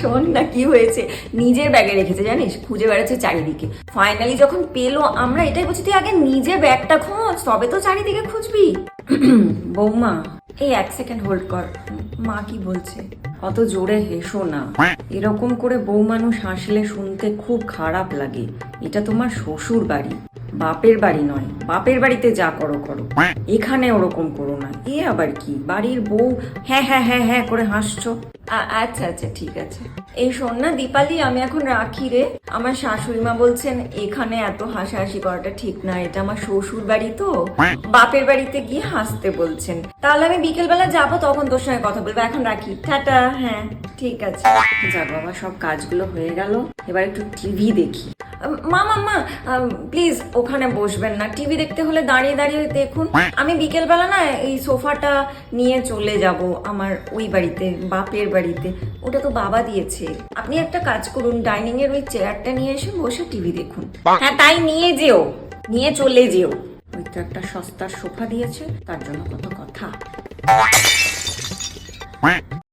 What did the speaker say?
শোন না, কি হয়েছে? নিজের ব্যাগে রেখেছে, জানিস? খুঁজে বেড়াচ্ছে চারিদিকে। ফাইনালি যখন পেল আমরা, এটাই বলছি, তুই আগে নিজের ব্যাগটা খোঁজ, তবে তো চারিদিকে খুঁজবি। বৌমা, এই এক সেকেন্ড হোল্ড কর। মা কি বলছে? অত জোরে হেসো না। এরকম করে বউ মানুষ হাসলে শুনতে খুব খারাপ লাগে। এটা তোমার শ্বশুর বাড়ি বাপের বাড়ি নয় বাপের বাড়িতে যা করো করো। এখানে ওরকম করো না। এ আবার কি? বাড়ির বউ হ্যাঁ হ্যাঁ হ্যাঁ হ্যাঁ করে হাসছো। আচ্ছা আচ্ছা ঠিক আছে। এই শোন না দীপালি আমি এখন রাখি রে। আমার শাশুড়ি মা বলছেন এখানে এত হাসাহাসি করাটা ঠিক না। এটা আমার শ্বশুর বাড়ি তো। বাপের বাড়িতে গিয়ে হাসতে বলছেন। তাহলে আমি বিকেল বেলা যাব তখন তোর সঙ্গে কথা বলব। এখন রাখি। টাটা হ্যাঁ ঠিক আছে। যা বাবা সব কাজগুলো হয়ে গেল। এবার একটু টিভি দেখি। মা মা মা প্লিজ ওখানে বসবেন না। টিভি দেখতে হলে দাঁড়িয়ে দাঁড়িয়ে দেখুন। আমি বিকেল বেলা না এই সোফাটা নিয়ে চলে যাব আমার ওই বাড়িতে বাপের বাড়িতে। ওটা তো বাবা দিয়েছে। আপনি একটা কাজ করুন ডাইনিং এর ওই চেয়ারটা নিয়ে এসে বসে টিভি দেখুন। হ্যাঁ তাই নিয়ে যেও। নিয়ে চলে যেও। ওই তো একটা সস্তার সোফা দিয়েছে তার জন্য কত কথা।